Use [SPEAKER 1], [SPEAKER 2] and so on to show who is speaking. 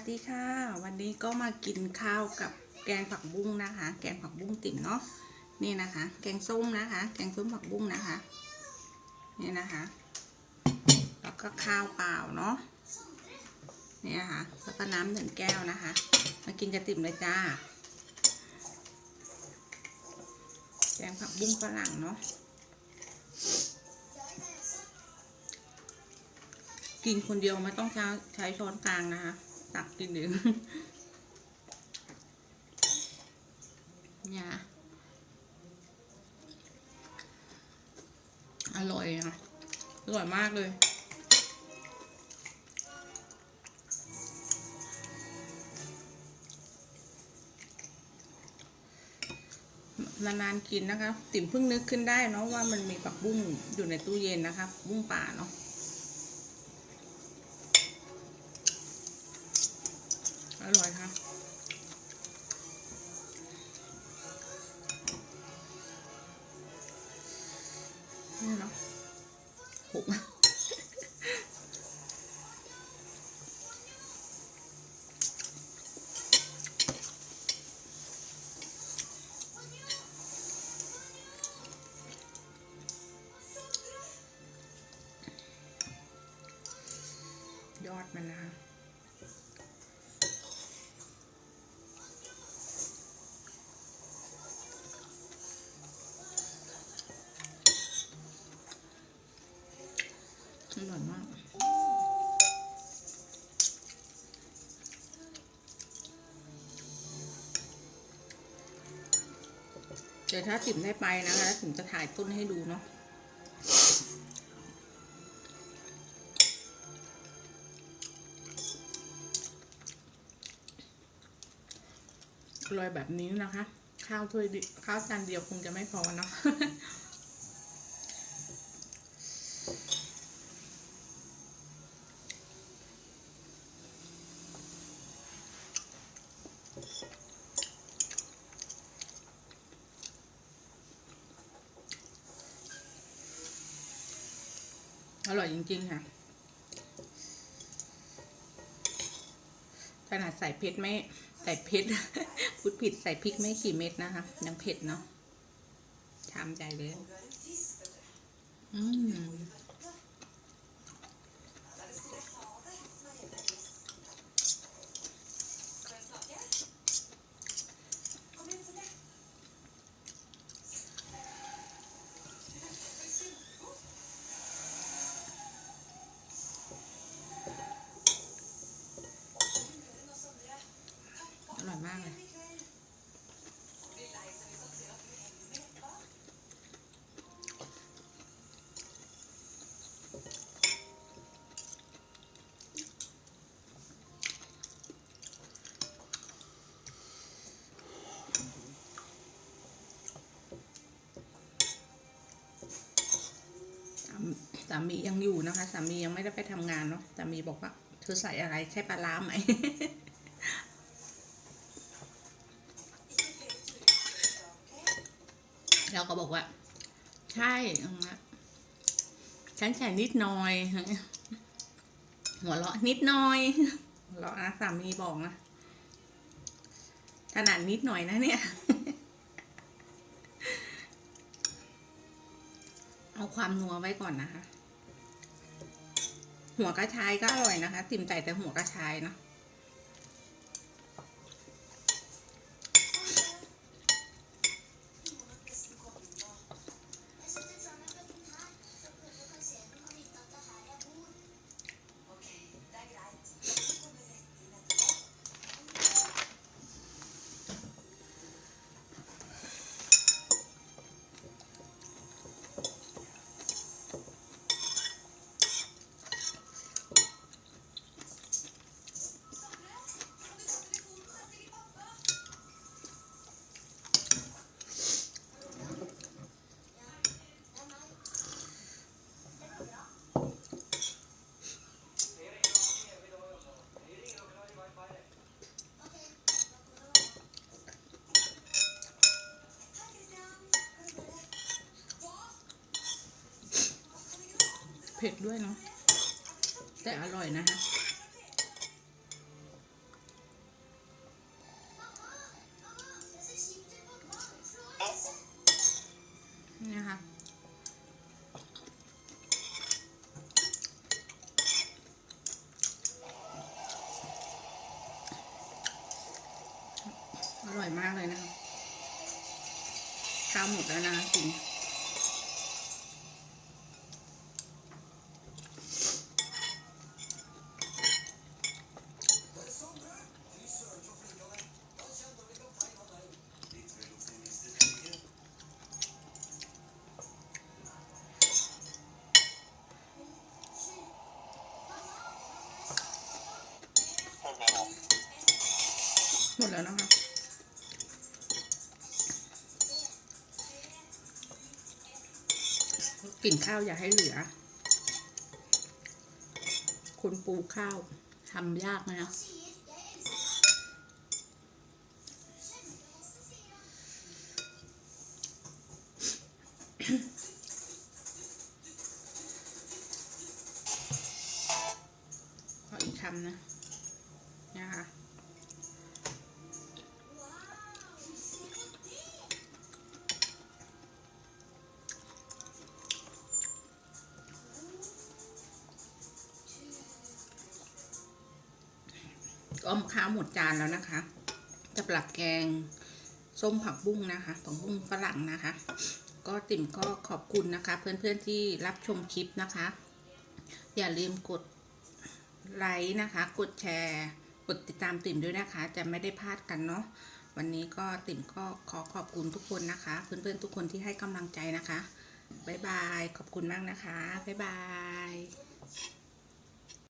[SPEAKER 1] วัสดีค่ะ วันนี้ก็มากินข้าวกับแกงผักบุ้งนะคะ แกงผักบุ้งติ๋มเนาะนี่นะคะ แกงส้มนะคะ แกงส้มผักบุ้งนะคะ นี่นะคะ แล้วก็ข้าวเปล่าเนาะนี่นะคะแล้วก็น้ำหนึ่งแก้วนะคะ มากินกระติ่มเลยจ้า แกงผักบุ้งฝรั่งเนาะกินคนเดียวไม่ต้องใช้ช้อนกลางนะคะ ตักกินเองเนี่ยอร่อยอะอร่อยมากเลยนานๆกินนะคะ ติ๋มเพิ่งนึกขึ้นได้เนาะว่ามันมีผักบุ้งอยู่ในตู้เย็นนะคะ บุ้งป่าเนาะ อร่อยค่ะนี่เนาะหกยอดมันนะคะ เดี๋ยวถ้าติ๋มได้ไปนะคะแล้วติ๋มจะถ่ายต้นให้ดูเนาะอร่อยแบบนี้นะคะ ข้าวถ้วยดีข้าวจานเดียวคงจะไม่พอเนาะ อร่อยจริง ๆ ค่ะ ขนาดใส่เผ็ดไม่ใส่เผ็ดพูดผิดใส่พริกไม่กี่เม็ดนะคะ ยังเผ็ดเนาะชามใจเลย อืม มสามียังอยู่นะคะ สามียังไม่ได้ไปทำงานเนาะสามีบอกว่าเธอใส่อะไรใช่ปลาร้าไหมเราก็บอกว่า ใช่ฉันใส่นิดหน่อย หัวเราะนิดหน่อยหัวเราะนะสามีบอกนะขนาดนิดหน่อยนะเนี่ย เอาความนัวไว้ก่อนนะคะ หัวกระชายก็อร่อยนะคะ ติ่มใส่แต่หัวกระชายเนาะ เผ็ดด้วยเนาะแต่อร่อยนะฮะนี่นะะอร่อยมากเลยนะคะข้าวหมดแล้วนะจริง ดแล้วนะคะ กลิ่นข้าวอย่าให้เหลือ คนปูข้าวทำยากนะขออีกคำนะ อ้อมข้าวหมดจานแล้วนะคะ จะปรับแกงส้มผักบุ้งนะคะผักบุ้งฝรั่งนะคะ ก็ติ่มก็ขอบคุณนะคะ เพื่อนๆที่รับชมคลิปนะคะ อย่าลืมกดไลค์นะคะ กดแชร์ กดติดตามติ่มด้วยนะคะ จะไม่ได้พลาดกันเนาะวันนี้ก็ติ่มก็ขอขอบคุณทุกคนนะคะ เพื่อนๆทุกคนที่ให้กำลังใจนะคะบ๊ายบาย ขอบคุณมากนะคะบ๊ายบาย